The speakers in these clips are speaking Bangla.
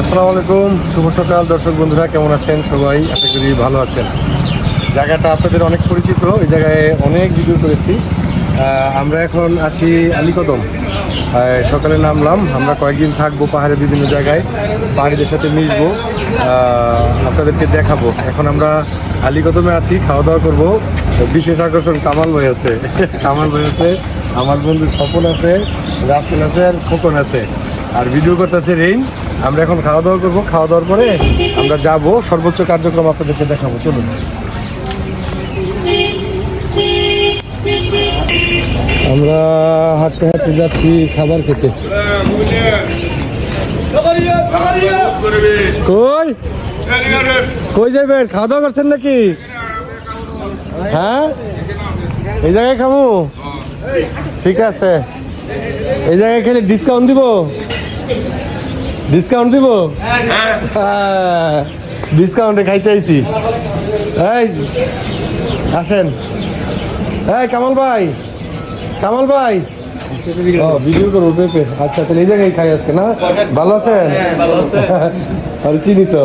আসসালামু আলাইকুম, শুভ সকাল। দর্শক বন্ধুরা, কেমন আছেন সবাই? আশা করি ভালো আছেন। জায়গাটা আপনাদের অনেক পরিচিত, এই জায়গায় অনেক ভিডিও করেছি। আমরা এখন আছি আলীকদম। সকালে নামলাম। আমরা কয়েকদিন থাকব পাহাড়ে বিভিন্ন জায়গায়। পাহাড়িদের সাথে মিশবো। আপনাদেরকে দেখাবো। এখন আমরা আলীকদমে আছি খাওয়া দাওয়া করব। বিশেষ আকর্ষণ কামাল ভাই আছে। কামাল ভাই আছে, আমার বন্ধু স্বপন আছে, রাসেল আছে, আর খোকন আছে। আর ভিডিও করতেছে রেইন। আমরা এখন খাওয়া দাওয়া করব। খাওয়া দাওয়ার পরে আমরা যাব। সর্বোচ্চ কার্যক্রম আপনাদেরকে দেখাবো। চলুন। আমরা হাঁটতে হাঁটতে যাচ্ছি খাবার খেতে। কই? কই যাবেন খাওয়া দাওয়া করছেন নাকি? হ্যাঁ? এই জায়গায় খাব ঠিক আছে। এই জায়গায় খেলে ডিসকাউন্ট দিব? ডিসকাউন্ট দিব? হ্যাঁ। ডিসকাউন্টে খাইতে আইছি। এই আসেন। এই কামাল ভাই। কামাল ভাই। ও ভিডিও করব পেপে। আচ্ছা তাহলে এই জায়গায় খাই আজকে না? ভালো আছেন? আর চিনি তো।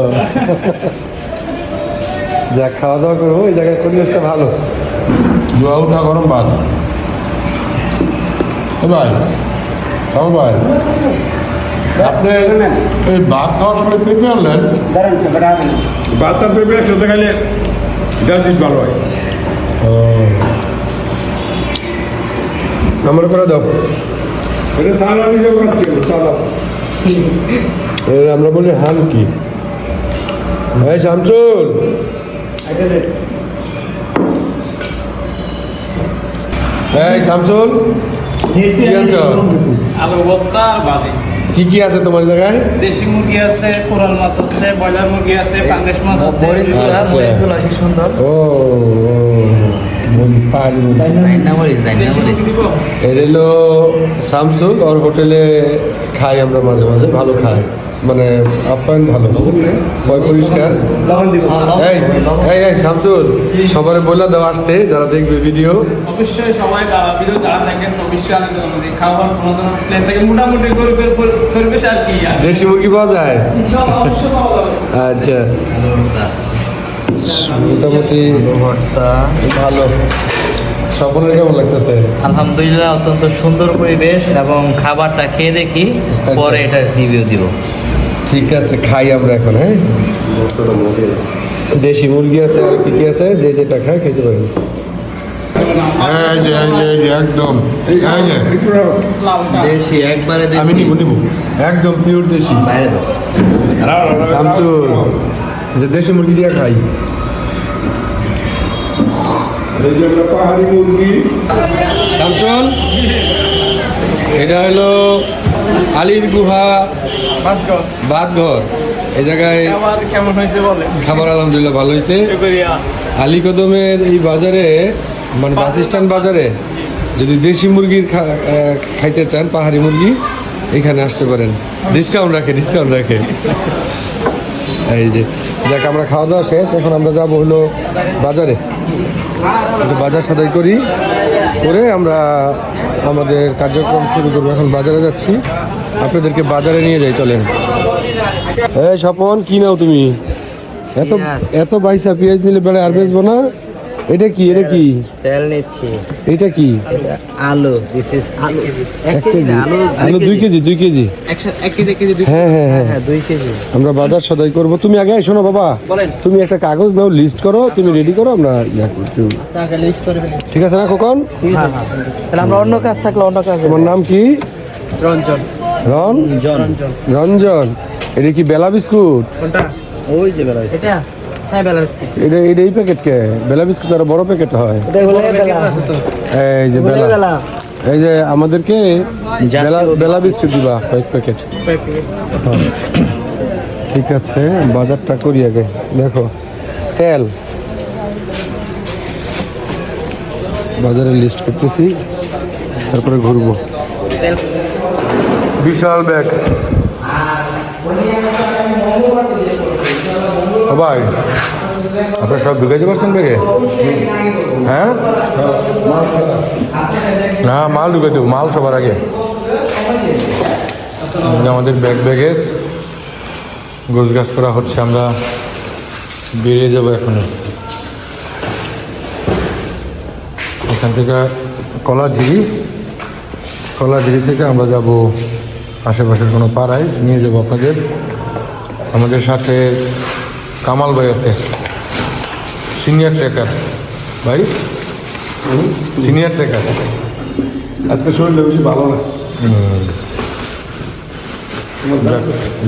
যাক খাওয়া দাওয়া করব এই জায়গায় পরিবেশটা ভালো। দোয়া উঠা গরম ভাত। ভাই কামাল ভাই। আপনি এই ভাত খাওয়ার সময় পেঁপে আনলেন? ভাতটা পেঁপে একসাথে খাইলে ভালো হয়। আমার করে দাও। এটা হিসেবে খাচ্ছি আমরা বলি হাম কি? এই শামসুল। এই শামসুল কি আলু ভর্তা আর বাজি কি কি আছে তোমার জায়গায়? দেশি মুরগি আছে কোরাল মাছ আছে ব্রয়লার মুরগি আছে পাঙ্গাস মাছ আছে। আচ্ছা। মরিচগুলো কি সুন্দর। ও এর হলো শামসুল ওর হোটেলে খাই আমরা মাঝে মাঝে ভালো খাই। মানে আপ্যায়ন ভালো। পয় পরিষ্কার। এই এই এই শামসুল সবারে বলে দাও আসতে যারা দেখবে ভিডিও। অবশ্যই সবাই ভিডিও যারা দেখেন অবশ্যই কোনো ধরনের প্লেন থেকে মোটামুটি করবে আর কি দেশি মুরগি পাওয়া যায়? আচ্ছা। মোটামুটি ভালো। সকলের কেমন লাগতেছে? আলহামদুলিল্লাহ অত্যন্ত সুন্দর পরিবেশ এবং খাবারটা খেয়ে দেখি পরে এটার রিভিউ দিব। ঠিক আছে খাই আমরা এখন হ্যাঁ? দেশি মুরগি আছে আর কি কি আছে? যে যেটা খায় খেতে পারেন। হ্যাঁ একদম। দেশি একবারে আমি নিব নিব। একদম পিওর দেশি। যে দেশি মুরগি দিয়ে খাই। পাহাড়ি মুরগি। শামসুল এটা হলো আলির গুহা বাদঘর এই জায়গায় কেমন হয়েছে বলে খাবার আলহামদুলিল্লাহ ভালো হয়েছে। আলী কদমের এই বাজারে মানে বাস স্ট্যান্ড বাজারে যদি দেশি মুরগির খাইতে চান পাহাড়ি মুরগি এখানে আসতে পারেন। ডিসকাউন্ট রাখে ডিসকাউন্ট রাখে। এই যে দেখ আমরা খাওয়া দাওয়া শেষ। এখন আমরা যাব হলো বাজারে। বাজার সদাই করি। করে আমরা আমাদের কার্যক্রম শুরু করব। এখন বাজারে যাচ্ছি। আপনাদেরকে বাজারে নিয়ে যাই চলেন। এই স্বপন কি নাও তুমি? এত এত বাইসা পেঁয়াজ নিলে বেড়ে আর বেচবো না? এটা কি? এটা কি? তেল নিচ্ছি। এটা কি? আলু দিস ইজ আলু। এক এক কেজি কেজি। আলু আলু দুই কেজি। দুই কেজি। এক কেজি এক কেজি দুই হ্যাঁ হ্যাঁ হ্যাঁ। হ্যাঁ দুই কেজি। আমরা বাজার সদাই করব। তুমি আগে শোনো বাবা। বলেন। তুমি একটা কাগজ নাও লিস্ট করো তুমি রেডি করো আমরা ইয়া করি, একটু লিস্ট করে ফেলি। ঠিক আছে না খোকন? হ্যাঁ হ্যাঁ। তাহলে আমরা অন্য কাজ থাকলে অন্য কাজ তোমার নাম কি? রঞ্জন। রঞ্জন। রঞ্জন। এটা কি বেলা বিস্কুট? কোনটা? ওই যে বেলা এটা? হ্যাঁ এটা এটা এই প্যাকেট কে? বেলা বিস্কুট আরও বড় প্যাকেট হয়। এই যে বেলা। এই যে আমাদেরকে বেলা বেলা বিস্কুট দিবা কয়েক প্যাকেট ঠিক আছে বাজারটা করি আগে। দেখো তেল। বাজারে লিস্ট করতেছি তারপরে ঘুরবো। বিশাল ব্যাগ। ভাই আপনার সব ঢুকাইতে পারছেন ব্যাগে? হ্যাঁ? না মাল ঢুকে হবে, মাল সবার আগে। আমাদের ব্যাগ ব্যাগেজ। গোছ গাছ করা হচ্ছে আমরা বেরিয়ে যাব এখন এখান থেকে কলাঝিরি কলাঝিরি থেকে আমরা যাব আশেপাশের কোনো পাড়ায় নিয়ে যাব আপনাদের। আমাদের সাথে কামাল ভাই আছে। সিনিয়র ট্রেকার ভাই? সিনিয়র ট্রেকার আজকে শরীরটা বেশি ভালো না।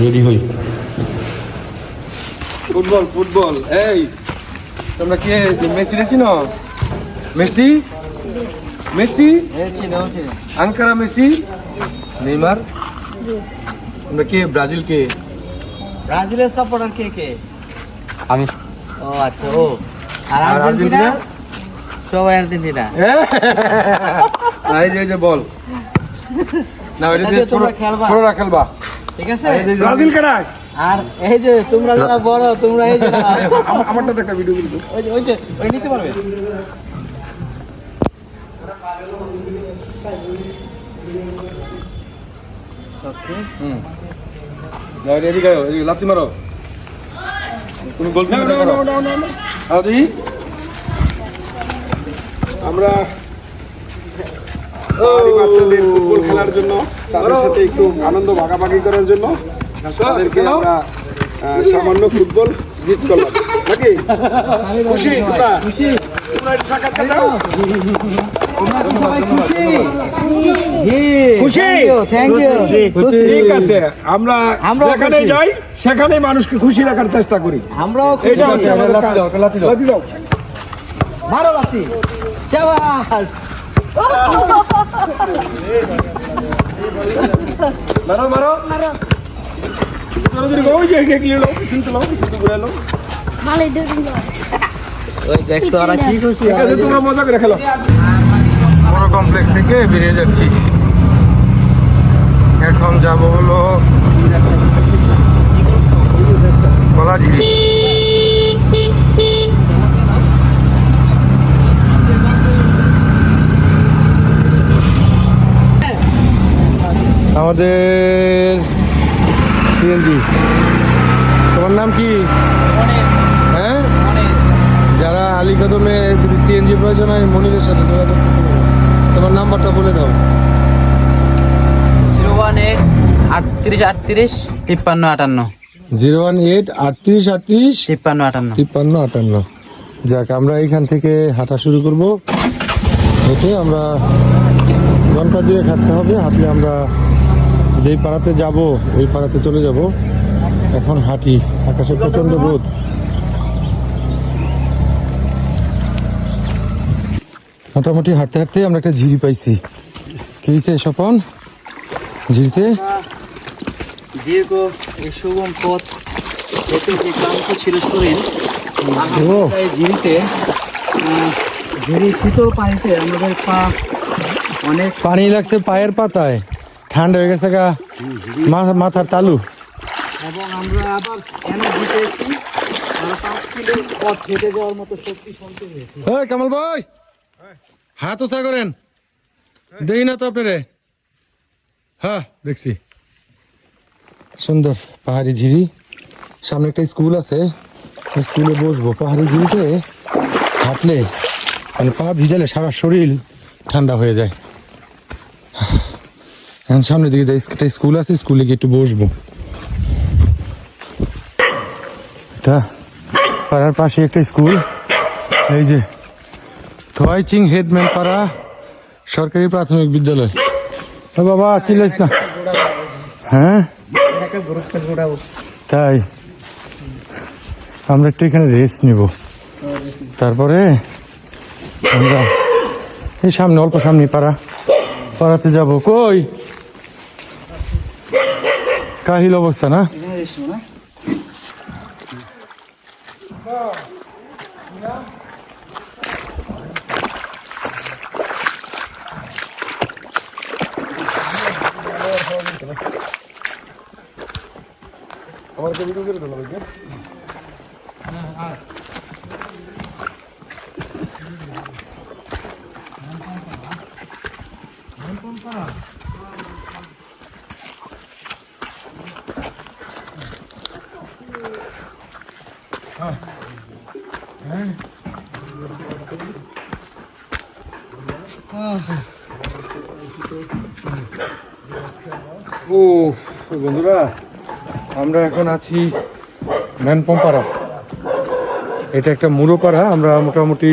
রেডি হই। Football football. এই তোমরা কি? মেসি চিনো? মেসি? মেসি? আঙ্কারা মেসি? নেইমার? তোমরা কে? ব্রাজিল কে? ব্রাজিলের সাপোর্টার কে কে? আমি। ও আচ্ছা ও। আর আর আর্জেন্টিনা? সবাই আর্জেন্টিনা। এই যে এই যে বল। না ওইটা দিয়ে দিয়ে ছোট তোমরা খেলবা? ছোটরা খেলবা। ঠিক আছে? যে- ব্রাজিল কাটায় আর এই যে তোমরা যারা বড় তোমরা এই যে আমারটা একটা ভিডিও কিন্তু। ওই যে ওই যে ওই নিতে পারবে? ওকে যাও, এদিকে আও, এদিকে লাথি মারো। তুমি গোল কিপার করো। আর দেখি আমরা বাচ্চাদের ফুটবল খেলার জন্য তাদের সাথে একটু আনন্দ ভাগাভাগি করার জন্য তাদেরকে আমরা সামান্য ফুটবল গিফট করলাম। নাকি? খুশি? তোমরা? দাও ঠিক আছে আমরা যেখানে যাই সেখানে মানুষকে খুশি রাখার চেষ্টা করি। আমরাও এটা হচ্ছে আমাদের কাজ। দাও, দাও। মারো লাতি চাবাস মারো মারো। তাড়াতাড়ি ওই যে এগিয়ে এলো পিছনতে লো পিছনতে ঘুরে এলো ভালোই দেখছ ওরা কি খুশি। তোমরা মজা করে খেলো। কমপ্লেক্স থেকে বেরিয়ে যাচ্ছি। এখন যাব হলো কলাঝিরি আমাদের সিএনজি তোমার নাম কি? হ্যাঁ? যারা আলী কদমে যদি সিএনজি প্রয়োজন হয় মনিরের সাথে যোগাযোগ করতে তোমার নাম্বারটা বলে দাও। জিরো ওয়ান এইট আটত্রিশ আটত্রিশ তিপ্পান্ন আটান্ন। জিরো ওয়ান এইট আটত্রিশ আটত্রিশ তিপ্পান্ন আটান্ন। তিপ্পান্ন আটান্ন। যাক আমরা এখান থেকে হাঁটা শুরু করব। হেঁটে আমরা ঘণ্টা দিয়ে হাঁটতে হবে হাঁটলে আমরা যেই পাড়াতে যাব ওই পাড়াতে চলে যাব। এখন হাঁটি আকাশে প্রচণ্ড রোদ। মোটামুটি হাঁটতে হাঁটতে আমরা একটা ঝিরি পাইছি। কি হয়েছে স্বপন? ঝিরিতে? দীর্ঘ এই সুগম পথ হেঁটে যে ক্লান্ত ছিল শরীর ঝিরিতে শীতল পানিতে আমাদের পা অনেক পানি লাগছে পায়ের পাতায়। ঠান্ডা হয়ে গেছে গা। মা- মাথার তালু। এবং আমরা আবার এনার্জি পেয়েছি আমরা পাঁচ কিলো পথ হেঁটে যাওয়ার মতো শক্তি সঞ্চয় হয়েছে। কামাল ভাই! হাত উঁচা করেন। দেখি না তো আপনারে। হ্যাঁ দেখছি। সুন্দর পাহাড়ি ঝিরি। সামনে একটা স্কুল আছে। স্কুলে বসবো। পাহাড়ি ঝিরিতে হাঁটলে মানে পা ভিজালে সারা শরীর ঠান্ডা হয়ে যায়। এখন সামনের দিকে যাই। একটা স্কুল আছে, স্কুলে গিয়ে একটু বসবো। পাড়ার পাশে একটা স্কুল। এই যে ছয়চিং হেডম্যান পাড়া সরকারি প্রাথমিক বিদ্যালয়। ও বাবা, চিল্লাইস না। হ্যাঁ? তাই। আমরা একটু এখানে রেস্ট নিব। তারপরে আমরা এই সামনে, অল্প সামনে পাড়া। পাড়াতে যাব। কই? কাহিল অবস্থা না? Yeah. 좀 이런 데로 들어가거든요. 아, 아. 아. 아. 오, বন্ধুরা আমরা এখন আছি ম্যানপম্পাড়া। এটা একটা মুড়োপাড়া, আমরা মোটামুটি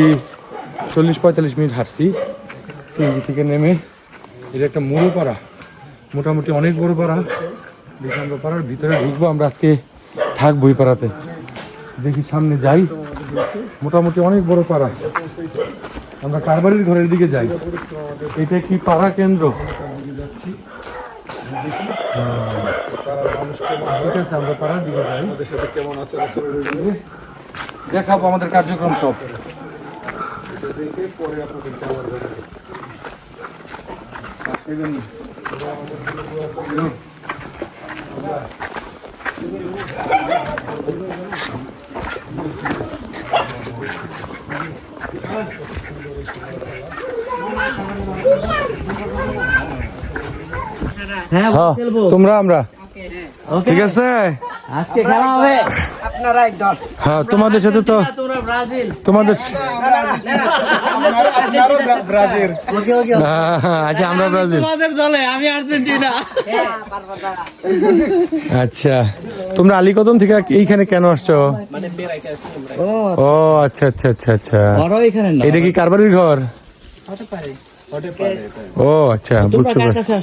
চল্লিশ পঁয়তাল্লিশ মিনিট হাঁটছি। সিএনজি থেকে নেমে এটা একটা মুড়োপাড়া, মোটামুটি অনেক বড় পাড়া। আমরা পাড়ার ভিতরে ঢুকবো, আমরা আজকে থাকব এই পাড়াতে। দেখি সামনে যাই, মোটামুটি অনেক বড় পাড়া। আমরা কারবারির ঘরের দিকে যাই। এটা কি পাড়া কেন্দ্র? ঠিক আছে আমরা পাড়ার দিকে যাই আমাদের সাথে কেমন আচার আচরণ রইল দেখাবো আমাদের কার্যক্রম সব। দেখে পরে আপনাদেরকে আবার জানাব। হ্যাঁ হ্যাঁ তোমরা আমরা। ঠিক আছে? আজকে খেলা হবে। হ্যাঁ তোমাদের সাথে তো তোমরা ব্রাজিল। তোমাদের ব্রাজিল। ওকে ওকে হ্যাঁ, হ্যাঁ, আচ্ছা আমরা ব্রাজিল। তোমাদের দলে আমি আর্জেন্টিনা। আচ্ছা তোমরা আলীকদম থেকে এইখানে কেন আসছো? ও। ও আচ্ছা আচ্ছা আচ্ছা আচ্ছা। এটা কি কারবারির ঘর? ও আচ্ছা বুঝতে পারছি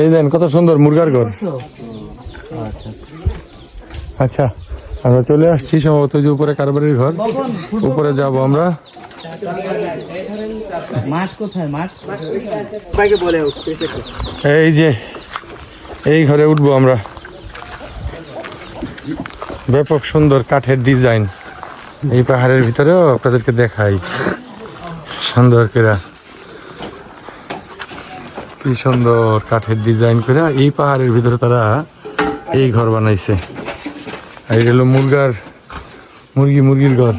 এই দেন কত সুন্দর মুরগার ঘর। আচ্ছা। আমরা চলে আসছি সম্ভবত যে উপরে কারবারির ঘর। উপরে যাব আমরা। এই যে এই ঘরে উঠবো আমরা। ব্যাপক সুন্দর কাঠের ডিজাইন। এই পাহাড়ের ভিতরেও আপনাদেরকে দেখাই। সুন্দর করে। কি সুন্দর কাঠের ডিজাইন করে। এই পাহাড়ের ভিতরে তারা এই ঘর বানাইছে। আর এটা হলো মুরগার, মুরগি, মুরগির ঘর।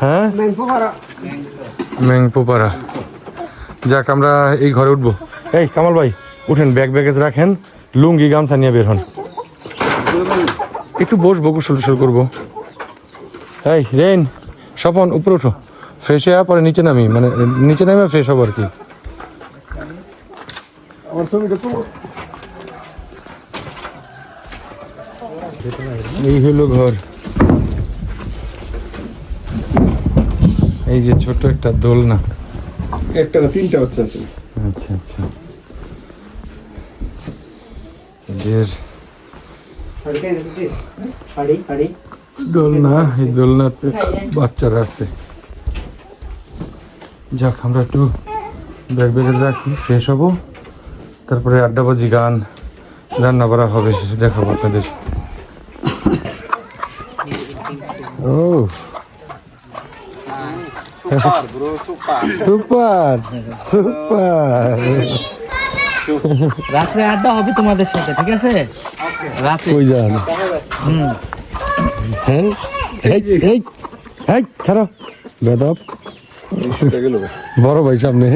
হ্যাঁ? ম্যাংপোপাড়া। যাক, আমরা এই ঘরে উঠবো। এই, কামাল ভাই, উঠেন, ব্যাগ ব্যাগেজ রাখেন, লুঙ্গি, গামছা নিয়ে বের হন। একটু বসবো, গোসল টোসল করব। এই রেন স্বপন, উপরে উঠো। ফ্রেশ হয়ে পরে নিচে নামি মানে নিচে নামে ফ্রেশ হব আর কি। আমার ছবিটা তো এই হলো ঘর। এই যে ছোট একটা দোলনা। একটা না তিনটা হচ্ছে আছে। আচ্ছা আচ্ছা। এদের দোলনা এই দোলনাতে বাচ্চারা আছে। যাক আমরা একটু ব্যাগ ব্যাগে রাখি ফ্রেশ হব। তারপরে আড্ডাবাজি গান রান্না করা হবে দেখাবো আপনাদের। ও সুপার সুপার রাত্রে আড্ডা হবে তোমাদের সাথে ঠিক আছে? রাতে কই যান? হুম। হ্যাঁ এই এই এই ছাড়ো। বেদব। বড় ভাই সামনে।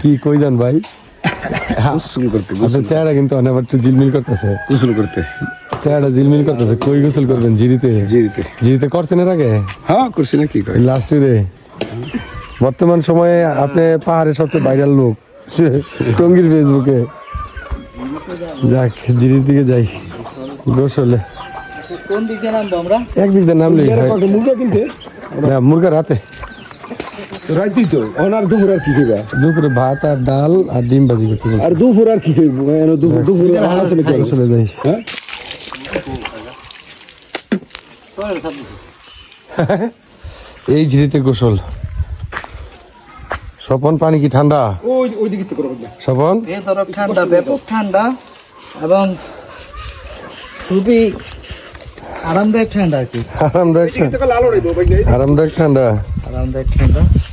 কি কই যান ভাই? গোসল করতে আপনার চেহারা কিন্তু অনেক একটু জিলমিল করতেছে। গোসল করতে। চেহারা জিলমিল করতেছে কই গোসল করবেন জিরিতে জিরিতে জিরিতে করছেন এর আগে? হ্যাঁ করছি না কি করে লাস্ট রে বর্তমান সময়ে আপনি পাহাড়ে সবচেয়ে ভাইরাল লোক টঙ্গির ফেসবুকে যাক জিরির দিকে যাই গোসলে। কোন দিক দিয়ে নামবো আমরা? একদিক দিয়ে নামলেই হয়। মুরগা কিনতে? না মুরগা রাতে। রাইতেই তো অনার দুপুর আর কি খাইবা দুপুরে ভাত আর ডাল আর ডিম ভাজি করতে আর দুপুর আর কি খাইব দুপুর দুপুর আছে নাকি চলে যাই। হ্যাঁ? এই ঝিরিতে গোসল। স্বপন পানি কি ঠান্ডা? ওই ওই দিকে তো করব স্বপন? ঠান্ডা ব্যাপক ঠান্ডা এবং খুবই আরামদায়ক ঠান্ডা আর কি। আরামদায়ক ঠান্ডা। আরামদায়ক ঠান্ডা। আরামদায়ক ঠান্ডা। যাক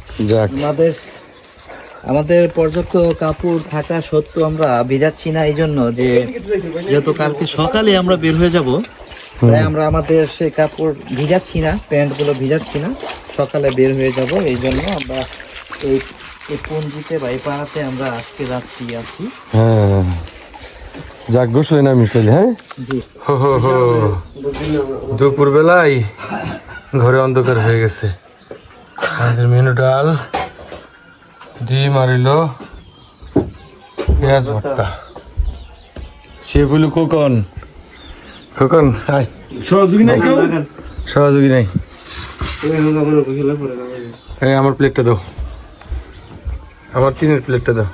আমাদের আমাদের পর্যাপ্ত কাপড় থাকা সত্ত্বেও আমরা ভিজাচ্ছি না এই জন্য যে যেহেতু কালকে সকালে আমরা বের হয়ে যাব তাই আমরা আমাদের সেই কাপড় ভিজাচ্ছি না প্যান্টগুলো ভিজাচ্ছি না সকালে বের হয়ে যাব এই জন্য আমরা এই এই পুঞ্জিতে বা এই পাড়াতে আমরা আজকে রাত্রি আছি। হ্যাঁ। যাক নামি ফেলে হ্যাঁ? হো হো হো। দুপুর বেলায় ঘরে অন্ধকার হয়ে গেছে। আমাদের মেনু ডাল ডিম আর এলো পেঁয়াজ ভর্তা। সে বলু খোকন। খোকন হাই সহযোগী নাই কেউ? সহযোগী নাই। এই আমার প্লেটটা দাও। আমার টিনের প্লেটটা দাও।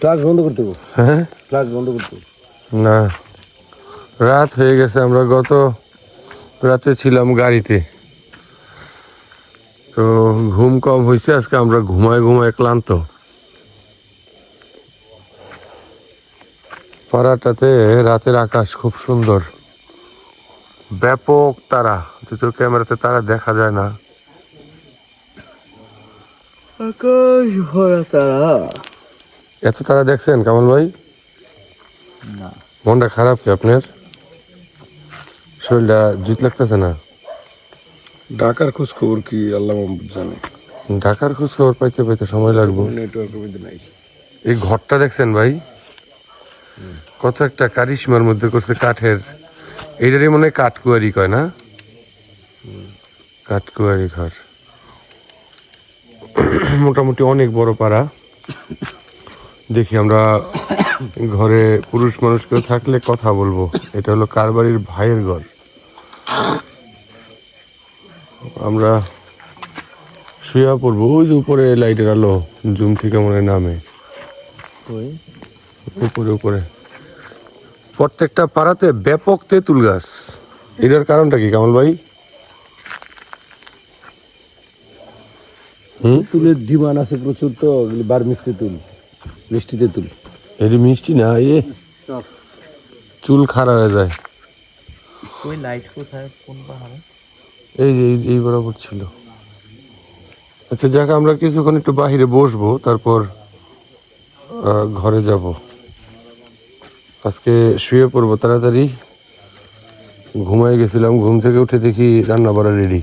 ক্লাস বন্ধ করতে হ্যাঁ? ক্লাস বন্ধ করতে না। রাত হয়ে গেছে আমরা গত রাতে ছিলাম গাড়িতে। তো ঘুম কম হয়েছে আজকে আমরা ঘুমায় ঘুমায় ক্লান্ত। পাড়াটাতে রাতের আকাশ খুব সুন্দর। ব্যাপক তারা যদিও ক্যামেরাতে তারা দেখা যায় না। আকাশ ভরা তারা। এত তারা দেখছেন কামাল ভাই? না। মনটা খারাপ কি আপনার? শরীরটা জুত লাগতেছে না? ঢাকার খোঁজ খবর কি আল্লাহ জানে? ঢাকার খোঁজ খবর পাইতে পাইতে সময় লাগবে। নেটওয়ার্কের মধ্যে নাই। এই ঘরটা দেখছেন ভাই? কত একটা কারিশমার মধ্যে করছে কাঠের। এইটারই মনে হয় কাঠকুয়ারি কয় না? কাঠকুয়ারি ঘর। মোটামুটি অনেক বড় পাড়া। দেখি আমরা ঘরে পুরুষ মানুষ কেউ থাকলে কথা বলব। এটা হলো কারবারির ভাইয়ের ঘর। আমরা শুয়ে পড়ব। ওই যে উপরে লাইটের আলো জুম থেকে মনে নামে উপরে উপরে। প্রত্যেকটা পাড়াতে ব্যাপক তেঁতুল গাছ। এটার কারণটা কি কামাল ভাই? হুম? তুলের ডিমান্ড আছে প্রচুর তো বার মিষ্টি তুল মিষ্টি তেঁতুল। এটি মিষ্টি না এ চুল খারাপ হয়ে যায়। ওই লাইট কোথায়? কোন পাহাড়ে? এই যে এই- এই বরাবর ছিল। আচ্ছা যাক আমরা কিছুক্ষণ একটু বাহিরে বসবো তারপর ঘরে যাব। আজকে শুয়ে পড়ব তাড়াতাড়ি। ঘুমাই গেছিলাম ঘুম থেকে উঠে দেখি রান্না বাড়া রেডি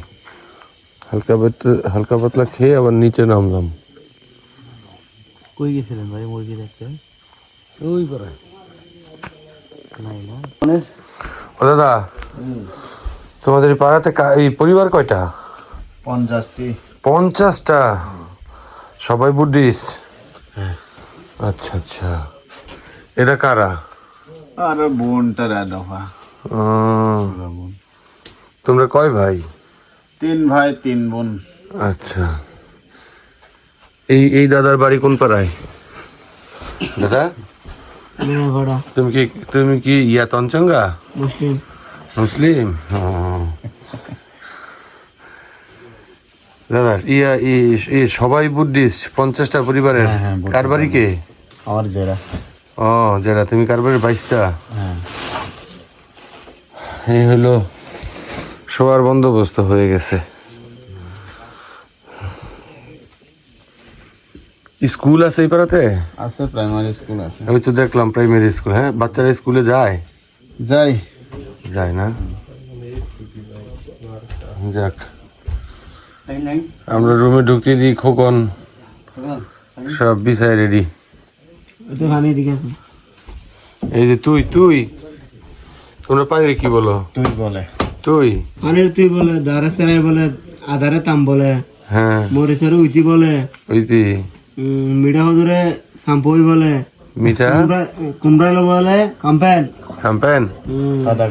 হালকা পাতলা হালকা পাতলা খেয়ে আবার নিচে নামলাম। কই গেছিলেন ভাই? মুরগি দেখতে ওই পাড়ায়। নাই না? ও দাদা তোমাদের এই পাড়াতে কা- এই পরিবার কয়টা? পঞ্চাশটি। পঞ্চাশটা? সবাই বুদ্ধিস আচ্ছা আচ্ছা। এরা কারা? আর বোনটার দফা আহ, তোমরা কয় ভাই? তিন ভাই তিন বোন। আচ্ছা। এই এই দাদার বাড়ি কোন পাড়ায়? দাদা তুমি কি তুমি কি ইয়া তঞ্চঙ্গা? মুসলিম মুসলিম দাদা ইয়া ই- সবাই বুদ্ধিস্ট পঞ্চাশটা পরিবারের। হ্যাঁ, হ্যাঁ, কার বাড়ি কে? আমার জেরা। ও যারা তুমি কার বাড়ির বাইশটা? হ্যাঁ। এই হলো শোয়ার বন্দোবস্ত হয়ে গেছে। স্কুল আছে এই পাড়াতে? আছে প্রাইমারি স্কুল আছে। আমি তো দেখলাম প্রাইমারি স্কুল হ্যাঁ? বাচ্চারা স্কুলে যায়? যাই। যায় না? যাক। আমরা রুমে ঢুকিয়ে দিই খোকন। সব বিষয় রেডি এই যে তুই তুই। তোমরা পানির কি বলো? তুই বলে। তুই। মানে তুই বলে দারে সেরে বলে আধারে তাম বলে হ্যাঁ। মরিচের উইতি বলে। উম, মিঠা হদরে সাম্পই বলে। মিঠা? কুমড়া কুমড়াইলো বলে কম্পেন শ্যাম্পেন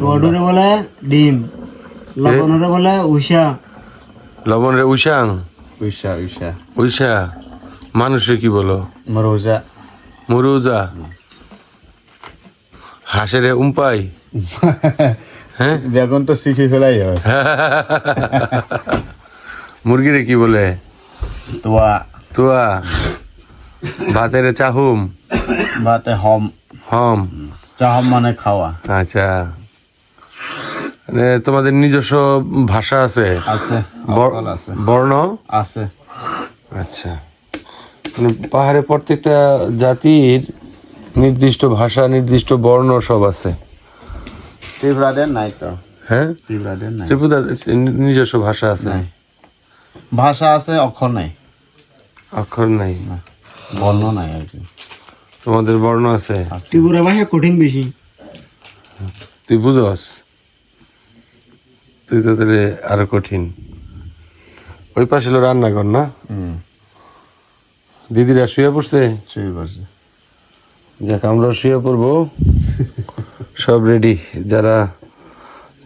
বডুরে বলে ডিম। লবণরে বলে উষা। লবণ রে উষাং? উষা উষা। উষা? মানুষের কি বলো? মরোজা। মুরুজা? হাঁসের উম্পাই? হ্যাঁ? বেগুন তো শিখে ফেলাই হয়। মুরগিরে কি বলে? তোয়া। তুয়া। ভাতের চাহুম ভাতে হম। হম। চাহম মানে খাওয়া। আচ্ছা। মানে তোমাদের নিজস্ব ভাষা আছে? আছে বর্ণ? আছে। আচ্ছা। মানে পাহাড়ে প্রত্যেকটা জাতির নির্দিষ্ট ভাষা নির্দিষ্ট বর্ণ সব আছে। ত্রিপুরাদের নাই তো। হ্যাঁ? ত্রিপুরাদের নাই। নিজস্ব ভাষা আছে? ভাষা আছে অক্ষর নাই। অক্ষর নাই। বর্ণ নাই আর কি। তোমাদের বর্ণ আছে? ত্রিপুরা ভাষা কঠিন বেশি। তুই বুঝস? তুই তো তাহলে আরও কঠিন। ওই পাশে হলো রান্নাঘর না? হুম। দিদিরা শুয়ে পড়ছে? ঠিক আছে যাক আমরা শুয়ে পড়ব। সব রেডি যারা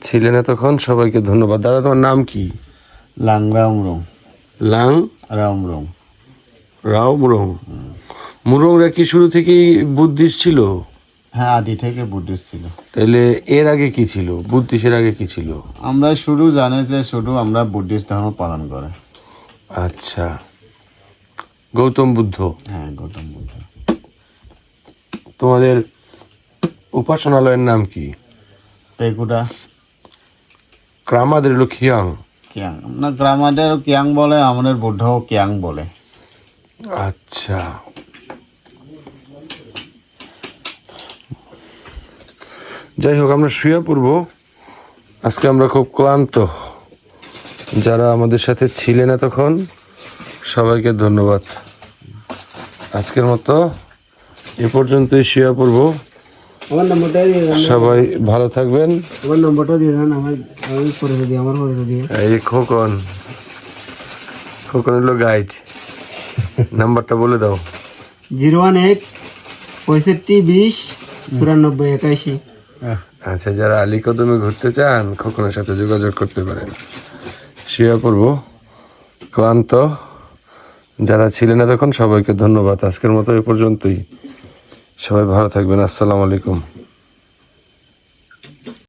ছিলেন তখন সবাইকে ধন্যবাদ। দাদা তোমার নাম কি? লাং রাম রং। লাং? রাম রং। রাও মুরং। মুরংরা কি শুরু থেকেই বুদ্ধিস্ট ছিল? হ্যাঁ আদি থেকে বুদ্ধিস্ট ছিল। তাহলে এর আগে কি ছিল? বুদ্ধিস্টের আগে কি ছিল? আমরা শুরু জানি যে শুধু আমরা বুদ্ধিস্ট ধর্ম পালন করে। আচ্ছা। গৌতম বুদ্ধ। হ্যাঁ গৌতম বুদ্ধ। তোমাদের উপাসনালয়ের নাম কি? পেকুটা ক্রামাদের হলো খিয়াং। কিয়াং না গ্রামাদের কিয়াং বলে আমাদের বুদ্ধও কিয়াং বলে। আচ্ছা। যাই হোক আমরা শুয়ে পড়ব। আজকে আমরা খুব ক্লান্ত। যারা আমাদের সাথে ছিলেন এতক্ষণ সবাইকে ধন্যবাদ। আজকের মতো এ পর্যন্তই শুয়ে পড়ব। সবাই ভালো থাকবেন। এই খোকন। খোকন হলো গাইড নাম্বারটা বলে দাও। জিরো ওয়ান এক পঁয়ষট্টি বিশ চুরানব্বই একাশি। আচ্ছা যারা আলী কদমে ঘুরতে চান খোকনের সাথে যোগাযোগ করতে পারেন। শুয়ে পড়ব ক্লান্ত। যারা ছিলেন তখন সবাইকে ধন্যবাদ। আজকের মতো এ পর্যন্তই। সবাই ভালো থাকবেন। আসসালামু আলাইকুম।